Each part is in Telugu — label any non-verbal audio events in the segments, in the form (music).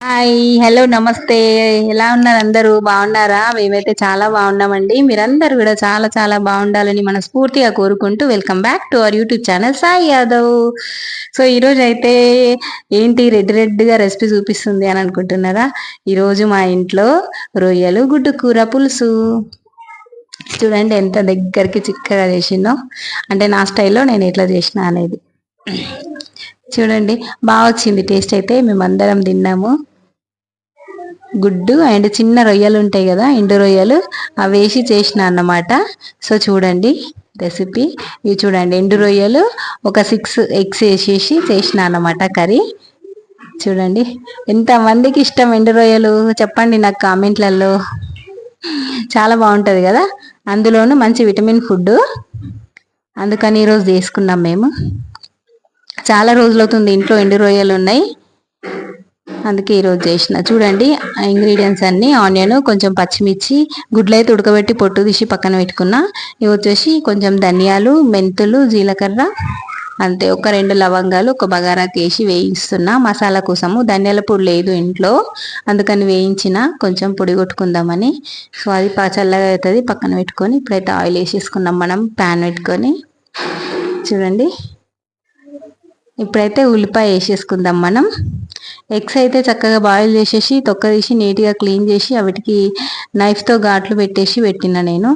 హాయ్ హలో నమస్తే. ఎలా ఉన్నారు అందరూ? బాగున్నారా? మేమైతే చాలా బాగున్నామండి. మీరందరూ కూడా చాలా చాలా బాగుండాలని మనస్ఫూర్తిగా కోరుకుంటూ welcome back to our YouTube channel Sai Yadav. So ఈరోజు అయితే ఏంటి రెడ్ రెడ్గా రెసిపీ చూపిస్తుంది అని అనుకుంటున్నారా? ఈరోజు మా ఇంట్లో రొయ్యలు గుడ్డు కూర పులుసు. చూడండి ఎంత దగ్గరికి చిక్కగా చేసిందో. అంటే నా స్టైల్లో నేను ఎట్లా చేసిన అనేది. చూడండి బాగా వచ్చింది టేస్ట్ అయితే. మేమందరం తిన్నాము. గుడ్డు అండ్ చిన్న రొయ్యలు ఉంటాయి కదా ఎండు రొయ్యలు అవి వేసి చేసిన అన్నమాట. సో చూడండి రెసిపీ. ఇవి చూడండి ఎండు రొయ్యలు ఒక సిక్స్ ఎగ్స్ వేసేసి చేసిన అన్నమాట కర్రీ. చూడండి ఎంతమందికి ఇష్టం ఎండు రొయ్యలు? చెప్పండి నాకు కామెంట్లలో. చాలా బాగుంటుంది కదా అందులోనూ మంచి విటమిన్ ఫుడ్ అందుకని ఈరోజు చేసుకున్నాం మేము. చాలా రోజులవుతుంది. ఇంట్లో ఎండు రొయ్యలు ఉన్నాయి. అందుకే ఈరోజు చేసిన. చూడండి ఇంగ్రీడియంట్స్ అన్ని ఆనియన్ కొంచెం పచ్చిమిర్చి గుడ్లు అయితే ఉడకబెట్టి పొట్టు తీసి పక్కన పెట్టుకున్నా. ఇవి వచ్చేసి కొంచెం ధనియాలు మెంతులు జీలకర్ర అంతే. ఒక రెండు లవంగాలు ఒక బగారాకి వేసి వేయిస్తున్నా మసాలా కోసము. ధనియాల పొడి లేదు ఇంట్లో. అందుకని వేయించిన. కొంచెం పొడి కొట్టుకుందామని. సో అది చల్లగా అవుతుంది. పక్కన పెట్టుకొని ఇప్పుడైతే ఆయిల్ వేసేసుకున్నాం మనం ప్యాన్ పెట్టుకొని. చూడండి. ఇప్పుడైతే ఉల్లిపాయ వేసేసుకుందాం మనం. ఎగ్స్ అయితే చక్కగా బాయిల్ చేసేసి తొక్క తీసి నీట్గా క్లీన్ చేసి వాటికి నైఫ్తో ఘాట్లు పెట్టేసి పెట్టిన నేను.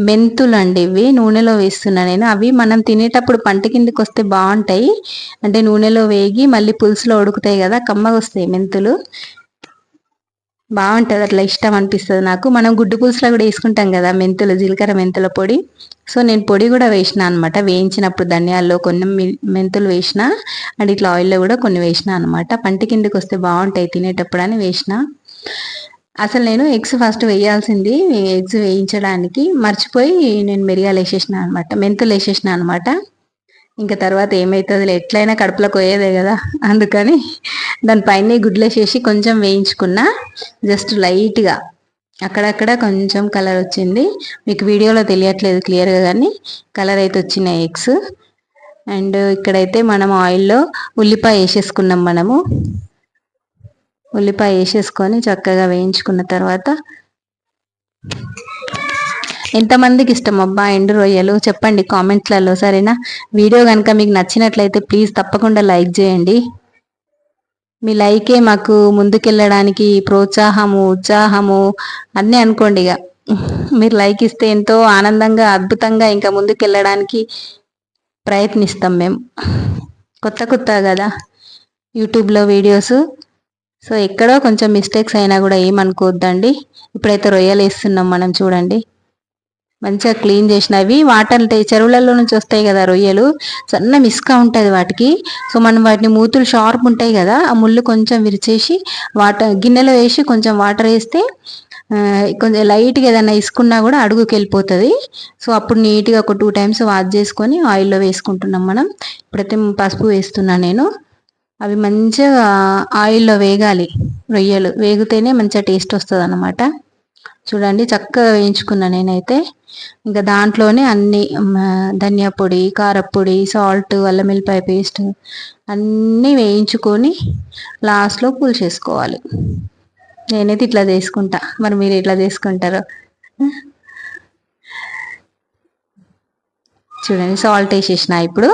మెంతులు అండి ఇవి నూనెలో వేస్తున్నా నేను. అవి మనం తినేటప్పుడు పంట కిందకి వస్తే బాగుంటాయి. అంటే నూనెలో వేగి మళ్ళీ పులుసులో ఉడుకుతాయి కదా కమ్మగా వస్తాయి మెంతులు. బాగుంటుంది అట్లా ఇష్టం అనిపిస్తుంది నాకు. మనం గుడ్డు పులుసులో కూడా వేసుకుంటాం కదా మెంతులు జీలకర్ర మెంతుల పొడి. సో నేను పొడి కూడా వేసిన అనమాట వేయించినప్పుడు ధనియాల్లో కొన్ని మెంతులు వేసిన అండ్ ఇట్లా ఆయిల్లో కూడా కొన్ని వేసిన అనమాట పంటి కిందకి వస్తే బాగుంటాయి తినేటప్పుడు అని వేసిన. అసలు నేను ఎగ్స్ ఫస్ట్ వేయాల్సింది ఎగ్స్ వేయించడానికి మర్చిపోయి నేను మిరియాలు వేసేసిన అనమాట మెంతులు వేసేసిన అనమాట ఇంకా తర్వాత ఏమవుతుంది ఎట్లయినా కడుపులో పోయేదే కదా. అందుకని దానిపైన గుడ్లేసేసి కొంచెం వేయించుకున్నా జస్ట్ లైట్గా. అక్కడక్కడ కొంచెం కలర్ వచ్చింది. మీకు వీడియోలో తెలియట్లేదు క్లియర్గా కానీ కలర్ అయితే వచ్చినాయి ఎగ్స్. అండ్ ఇక్కడైతే మనం ఆయిల్లో ఉల్లిపాయ వేసేసుకున్నాం మనము. ఉల్లిపాయ వేసేసుకొని చక్కగా వేయించుకున్న తర్వాత ఎంతమందికి ఇష్టం? అబ్బా ఎండు రొయ్యలు? చెప్పండి కామెంట్లలో సరేనా? వీడియో కనుక మీకు నచ్చినట్లయితే ప్లీజ్ తప్పకుండా లైక్ చేయండి. మీ లైకే మాకు ముందుకెళ్ళడానికి ప్రోత్సాహము ఉత్సాహము అన్నీ అనుకోండి ఇక. మీరు లైక్ ఇస్తే ఎంతో ఆనందంగా అద్భుతంగా ఇంకా ముందుకెళ్ళడానికి ప్రయత్నిస్తాం మేము. కొత్త కొత్త కదా యూట్యూబ్లో వీడియోస్. సో ఎక్కడో కొంచెం మిస్టేక్స్ అయినా కూడా ఏమనుకోవద్దండి. ఇప్పుడైతే రొయ్యలు వేస్తున్నాం మనం చూడండి. మంచిగా క్లీన్ చేసినవి. వాటర్ చెరువులలో నుంచి వస్తాయి కదా రొయ్యలు. సన్న మిస్క ఉంటుంది వాటికి. సో మనం వాటిని మూతులు షార్ప్ ఉంటాయి కదా ఆ ముళ్ళు కొంచెం విరిచేసి వాటర్ గిన్నెలో వేసి కొంచెం వాటర్ వేస్తే కొంచెం లైట్గా ఏదైనా ఇసుకున్నా కూడా అడుగుకి వెళ్ళిపోతుంది. సో అప్పుడు నీట్గా ఒక టూ టైమ్స్ వాష్ చేసుకొని ఆయిల్లో వేసుకుంటున్నాం మనం. ఇప్పుడైతే పసుపు వేస్తున్నా నేను. అవి మంచిగా ఆయిల్లో వేగాలి. రొయ్యలు వేగితేనే మంచిగా టేస్ట్ వస్తుంది అన్నమాట చూడండి చక్కగా వేయించుకున్నా నేనైతే. ఇంకా దాంట్లోనే అన్ని ధనియా పొడి కారపొడి సాల్ట్ అల్లం వెల్లిపాయ పేస్ట్ అన్నీ వేయించుకొని లాస్ట్లో చేసుకోవాలి. నేనైతే ఇట్లా చేసుకుంటా. మరి మీరు ఇట్లా చేసుకుంటారో? చూడండి సాల్ట్ వేసేసిన ఇప్పుడు.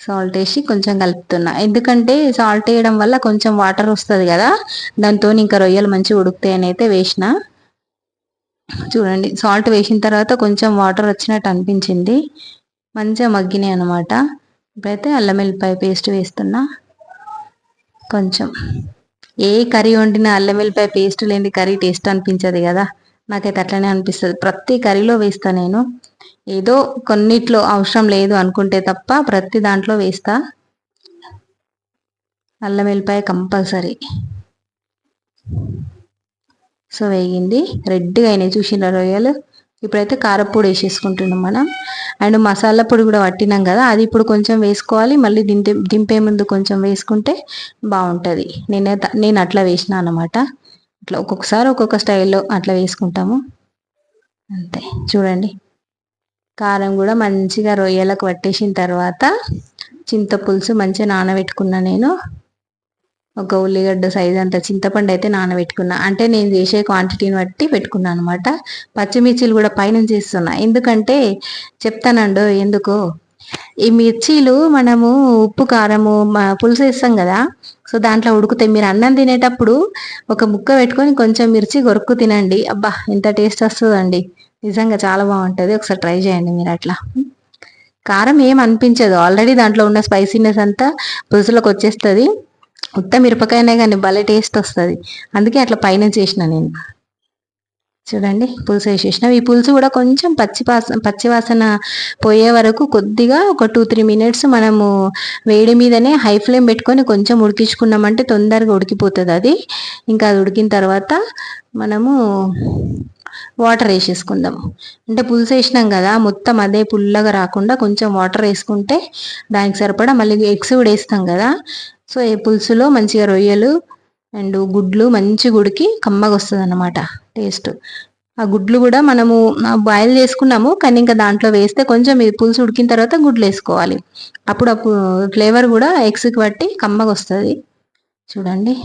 సాల్ట్ వేసి కొంచెం కలుపుతున్నా. ఎందుకంటే సాల్ట్ వేయడం వల్ల కొంచెం వాటర్ వస్తుంది కదా. దాంతో ఇంకా రొయ్యలు మంచిగా ఉడుకుతాయని అయితే వేసిన. చూడండి సాల్ట్ వేసిన తర్వాత కొంచెం వాటర్ వచ్చినట్టు అనిపించింది. మంచిగా మగ్గినాయి అనమాట ఇప్పుడైతే అల్లం వెల్లిపాయ పేస్ట్ వేస్తున్నా. కొంచెం. ఏ కర్రీ వండినా అల్లం వెల్లిపాయ పేస్ట్ లేని కర్రీ టేస్ట్ అనిపించదు కదా. నాకైతే అట్లనే అనిపిస్తుంది. ప్రతి కర్రీలో వేస్తా నేను. ఏదో కొన్నిట్లో అవసరం లేదు అనుకుంటే తప్ప ప్రతి దాంట్లో వేస్తా. అల్లం వెల్లిపాయ కంపల్సరీ. సో వేగింది. రెడ్గా అయినాయి చూసిన రొయ్యలు? ఇప్పుడైతే కారపొడి వేసేసుకుంటున్నాం మనం. అండ్ మసాలా పొడి కూడా పట్టినాం కదా అది ఇప్పుడు కొంచెం వేసుకోవాలి. మళ్ళీ దింపే దింపే ముందు కొంచెం వేసుకుంటే బాగుంటుంది. నేనే నేను అట్లా వేసిన అనమాట అట్లా ఒక్కొక్కసారి ఒక్కొక్క స్టైల్లో అట్లా వేసుకుంటాము. అంతే. చూడండి. కారం కూడా మంచిగా రొయ్యలకు పట్టేసిన తర్వాత చింతపులుసు మంచిగా నానబెట్టుకున్నా నేను. ఒక ఉల్లిగడ్డ సైజ్ అంత చింతపండు అయితే నానబెట్టుకున్నా. అంటే నేను చేసే క్వాంటిటీని బట్టి పెట్టుకున్నాను అనమాట పచ్చిమిర్చీలు కూడా పైన చేస్తున్నా ఎందుకంటే చెప్తానండు ఎందుకు? ఈ మిర్చీలు మనము ఉప్పు కారము పులుసు వేస్తాం కదా. సో దాంట్లో ఉడికితే మీరు అన్నం తినేటప్పుడు ఒక ముక్క పెట్టుకొని కొంచెం మిర్చి కొరుక్కు తినండి. అబ్బా ఇంత టేస్ట్ వస్తుందండి. నిజంగా చాలా బాగుంటుంది. ఒకసారి ట్రై చేయండి మీరు అట్లా. కారం ఏం అనిపించదు. ఆల్రెడీ దాంట్లో ఉన్న స్పైసీనెస్ అంతా పులుసులోకి వచ్చేస్తుంది. ఉత్త మిరపకాయనే కానీ భలే టేస్ట్ వస్తుంది. అందుకే అట్లా పైన చేసిన నేను. చూడండి పులుసు వేసేసినాం ఈ పులుసు కూడా కొంచెం పచ్చి పచ్చివాసన పోయే వరకు కొద్దిగా ఒక టూ త్రీ మినిట్స్ మనము వేడి మీదనే హై ఫ్లేమ్ పెట్టుకొని కొంచెం ఉడికించుకున్నామంటే తొందరగా ఉడికిపోతుంది అది. ఇంకా అది ఉడికిన తర్వాత మనము వాటర్ వేసేసుకుందాం. అంటే పులుసు వేసినాం కదా మొత్తం అదే పుల్లగా రాకుండా కొంచెం వాటర్ వేసుకుంటే దానికి సరిపడా మళ్ళీ ఎగ్స్ కూడా వేస్తాం కదా. సో ఈ పులుసులో మంచిగా రొయ్యలు అండ్ గుడ్లు మంచి గుడికి కమ్మగా వస్తుంది అన్నమాట టేస్ట్. ఆ గుడ్లు కూడా మనము బాయిల్ చేసుకున్నాము కానీ ఇంకా దాంట్లో వేస్తే కొంచెం ఇది పులుసు ఉడికిన తర్వాత గుడ్లు వేసుకోవాలి. అప్పుడు అప్పుడు ఫ్లేవర్ కూడా ఎగ్స్కి బట్టి కమ్మగా వస్తుంది. చూడండి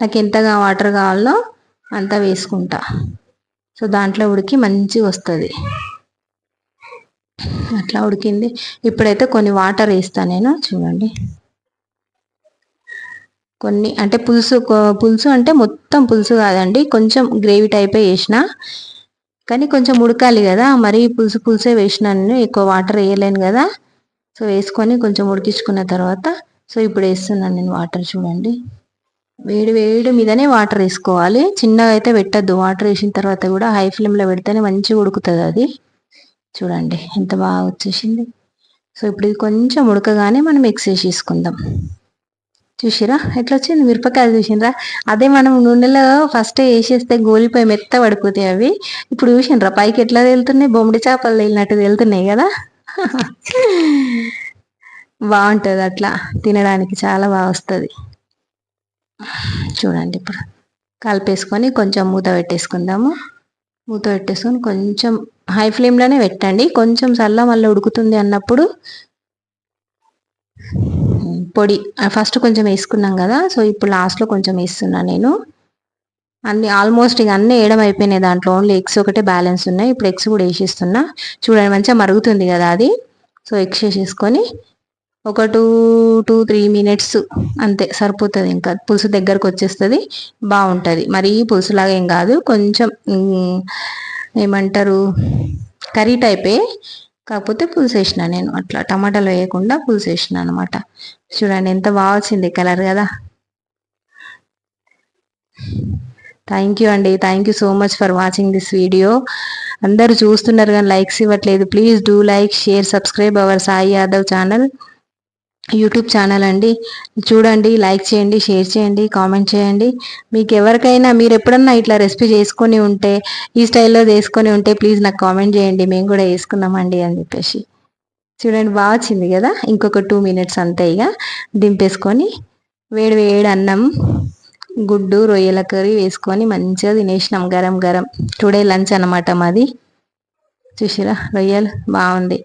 నాకు ఎంతగా వాటర్ కావాలో అంతా వేసుకుంటా. సో దాంట్లో ఉడికి మంచిగా వస్తుంది. అట్లా ఉడికింది. ఇప్పుడైతే కొన్ని వాటర్ వేస్తాను నేను చూడండి. కొన్ని అంటే పులుసు పులుసు అంటే మొత్తం పులుసు కాదండి కొంచెం గ్రేవీ టైపే వేసిన. కానీ కొంచెం ఉడకాలి కదా మరి పులుసు పులుసే వేసినాను ఎక్కువ వాటర్ వేయలేను కదా. సో వేసుకొని కొంచెం ఉడికించుకున్న తర్వాత సో ఇప్పుడు వేస్తున్నాను నేను వాటర్ చూడండి. వేడి వేడి మీదనే వాటర్ వేసుకోవాలి. చిన్నగా అయితే పెట్టద్దు. వాటర్ వేసిన తర్వాత కూడా హై ఫ్లేమ్లో పెడితేనే మంచిగా ఉడుకుతుంది అది. చూడండి ఎంత బాగా వచ్చేసింది. సో ఇప్పుడు ఇది కొంచెం ఉడకగానే మనం మిక్స్ వేసేసుకుందాం చూసిరా ఎట్లా వచ్చింది మిరపకాయలు చూసినరా అదే మనం నూనెలో ఫస్ట్ వేసేస్తే గోలిపోయి మెత్త పడిపోతాయి అవి. ఇప్పుడు చూసినరా పైకి ఎట్లా వెళ్తున్నాయి బొమ్మిడి చేపలు వెళ్ళినట్టు వెళ్తున్నాయి కదా. (laughs) బాగుంటుంది అట్లా. తినడానికి చాలా బాగా వస్తుంది. చూడండి ఇప్పుడు. కలిపేసుకొని కొంచెం మూత పెట్టేసుకుందాము. మూత పెట్టేసుకొని కొంచెం హై ఫ్లేమ్లోనే పెట్టండి. కొంచెం చల్ల మళ్ళీ ఉడుకుతుంది అన్నప్పుడు పొడి ఫస్ట్ కొంచెం వేసుకున్నాం కదా సో ఇప్పుడు లాస్ట్లో కొంచెం వేస్తున్నాను నేను. అన్ని ఆల్మోస్ట్ ఇక అన్నీ వేయడం అయిపోయినాయి దాంట్లో. ఓన్లీ ఎగ్స్ ఒకటే బ్యాలెన్స్ ఉన్నాయి. ఇప్పుడు ఎగ్స్ కూడా వేసేస్తున్నా. చూడండి మంచిగా మరుగుతుంది కదా అది. సో ఎగ్స్ వేసేసుకొని ఒక టూ టూ త్రీ మినిట్స్ అంతే సరిపోతుంది ఇంకా. పులుసు దగ్గరకు వచ్చేస్తుంది బాగుంటుంది. మరీ పులుసులాగా ఏం కాదు కొంచెం ఏమంటారు కర్రీ టైపే. కాకపోతే పులుసు వేసిన నేను అట్లా. టమాటాలు వేయకుండా పులుసు వేసిన అనమాట చూడండి ఎంత బాగా వచ్చింది కలర్ కదా. థ్యాంక్ యూ అండి. Thank you so much for watching this video అందరు చూస్తున్నారు కానీ లైక్స్ ఇవ్వట్లేదు. Please do like share subscribe our Sai Yadav channel YouTube channel అండి. చూడండి లైక్ చేయండి షేర్ చేయండి కామెంట్ చేయండి. మీకు ఎవరికైనా మీరు ఎప్పుడన్నా ఇట్లా రెసిపీ చేసుకొని ఉంటే ఈ స్టైల్లో చేసుకొని ఉంటే ప్లీజ్ నాకు కామెంట్ చేయండి. మేము కూడా వేసుకున్నామండి అని చెప్పేసి. చూడండి బాగా వచ్చింది కదా? ఇంకొక టూ మినిట్స్ అంతే ఇక. దింపేసుకొని వేడి వేడి అన్నం గుడ్డు రొయ్యల కర్రీ వేసుకొని మంచిగా తినేసినాం. గరం గరం. టుడే లంచ్ అనమాట మాది. చూసిరా రొయ్యలు బాగుంది.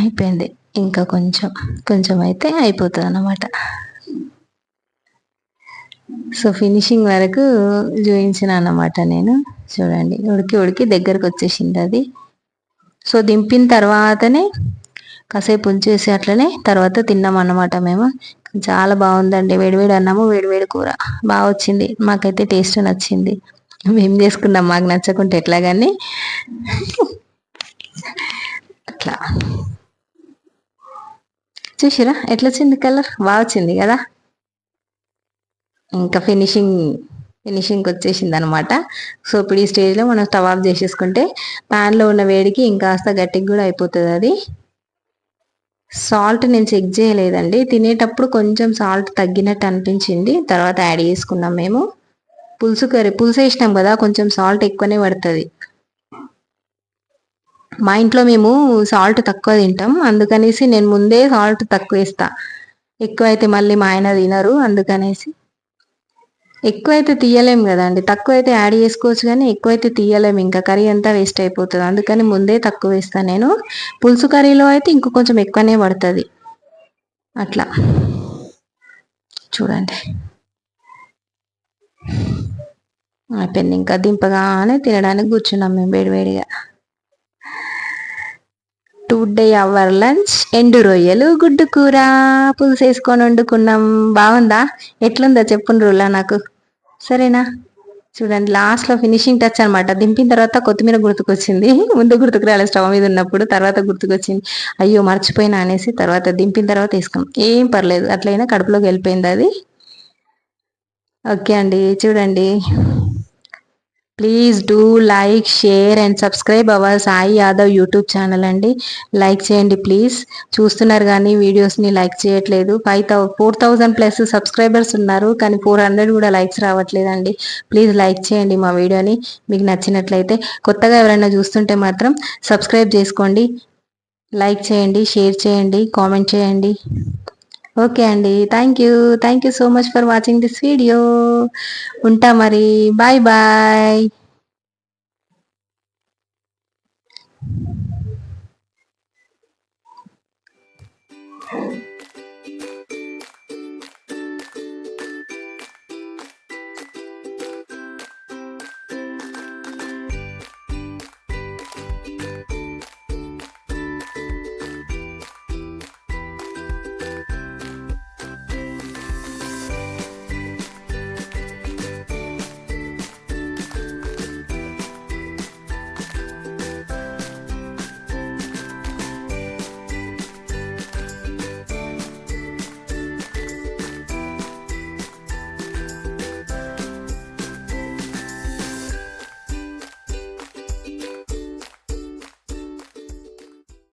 అయిపోయింది. ఇంకా కొంచెం కొంచెం అయితే అయిపోతుంది అన్నమాట సో ఫినిషింగ్ వరకు చూపించిన అన్నమాట నేను. చూడండి ఉడికి ఉడికి దగ్గరకు వచ్చేసింది అది. సో దింపిన తర్వాతనే కాసేపు ఉంచేసి అట్లనే తర్వాత తిన్నాం అన్నమాట మేము. చాలా బాగుందండి. వేడివేడి అన్నాము వేడివేడి కూర. బాగా వచ్చింది. మాకైతే టేస్ట్ నచ్చింది. మేము చేసుకున్నాం. మాకు నచ్చకుంటే ఎట్లా కానీ అట్లా. చూసిరా? ఎట్లా వచ్చింది కలర్? బాగా వచ్చింది కదా? ఇంకా ఫినిషింగ్ ఫినిషింగ్కి వచ్చేసింది అనమాట సో ఇప్పుడు ఈ స్టేజ్లో మనం స్టవ్ ఆఫ్ చేసేసుకుంటే ప్యాన్లో ఉన్న వేడికి ఇంకాస్త గట్టికి కూడా అయిపోతుంది అది. సాల్ట్ నేను చెక్ చేయలేదండి. తినేటప్పుడు కొంచెం సాల్ట్ తగ్గినట్టు అనిపించింది. తర్వాత యాడ్ చేసుకున్నాం మేము. పులుసు కర్రీ పులుసు వేసినాం కదా కొంచెం సాల్ట్ ఎక్కువనే పడుతుంది. మా ఇంట్లో మేము సాల్ట్ తక్కువ తింటాం. అందుకనేసి నేను ముందే సాల్ట్ తక్కువ వేస్తా. ఎక్కువ అయితే మళ్ళీ మా ఆయన తినరు. అందుకనేసి ఎక్కువైతే తీయలేం కదండి. తక్కువ అయితే యాడ్ చేసుకోవచ్చు కానీ ఎక్కువైతే తీయలేము ఇంకా కర్రీ అంతా వేస్ట్ అయిపోతుంది. అందుకని ముందే తక్కువ వేస్తాను నేను. పులుసు కర్రీలో అయితే ఇంకో కొంచెం ఎక్కువనే పడుతుంది. అట్లా. చూడండి. అయిపోయింది. ఇంకా దింపగానే తినడానికి కూర్చున్నాం మేము వేడివేడిగా డే అవర్ లంచ్ ఎండు రొయ్యలు గుడ్డు కూర పులుసు వేసుకొని వండుకున్నాం. బాగుందా? ఎట్లుందా చెప్పండి రూలా నాకు. సరేనా? చూడండి లాస్ట్లో ఫినిషింగ్ టచ్ అనమాట దింపిన తర్వాత కొత్తిమీర గుర్తుకొచ్చింది. ముందు గుర్తుకు రాలేదు స్టవ్ మీద ఉన్నప్పుడు తర్వాత గుర్తుకొచ్చింది. అయ్యో మర్చిపోయినా అనేసి తర్వాత దింపిన తర్వాత వేసుకున్నాం. ఏం పర్లేదు అట్లయినా కడుపులోకి వెళ్ళిపోయింది అది. ఓకే అండి చూడండి. Please do like share and subscribe our Sai Yadav YouTube channel అండి. లైక్ చేయండి ప్లీజ్ చూస్తున్నారు కానీ వీడియోస్ని లైక్ చేయట్లేదు. Five thou four thousand plus subscribers ఉన్నారు కానీ ఫోర్ హండ్రెడ్ కూడా లైక్స్ రావట్లేదండి ప్లీజ్ లైక్ చేయండి మా వీడియోని మీకు నచ్చినట్లయితే కొత్తగా ఎవరైనా చూస్తుంటే మాత్రం సబ్స్క్రైబ్ చేసుకోండి. లైక్ చేయండి షేర్ చేయండి కామెంట్ చేయండి. ఓకే అండి. Thank you thank you so much for watching this video ఉంటా మరి. Bye bye